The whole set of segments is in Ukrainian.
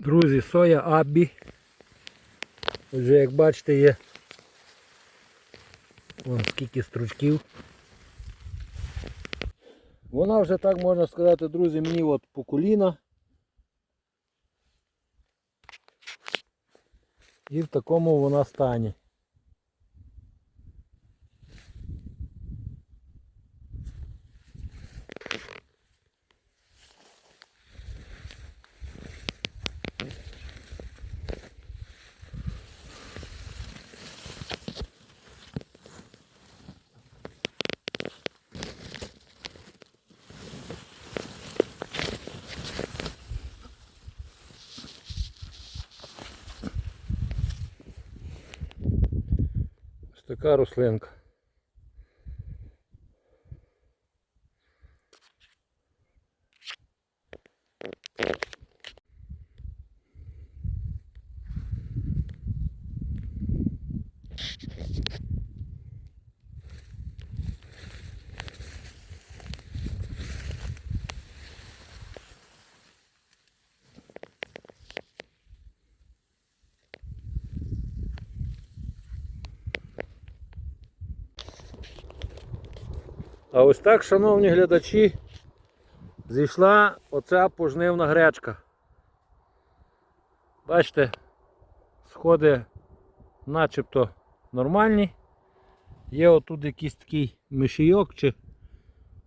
Друзі, соя Аббі. Отже, як бачите, є вон скільки стручків. Вона вже так можна сказати, друзі, мені от по коліна. І в такому вона стані. Така рослинка. А ось так, шановні глядачі, зійшла оця пожнивна гречка. Бачите, сходи начебто нормальні. Є отут якийсь такий мишійок чи,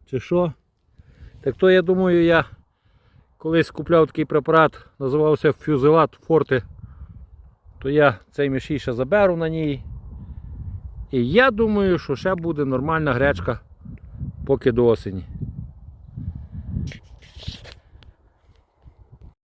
чи що. Так то я думаю, я колись купляв такий препарат, називався фюзелат форти. То я цей мишій ще заберу на ній. І я думаю, що ще буде нормальна гречка поки до осені.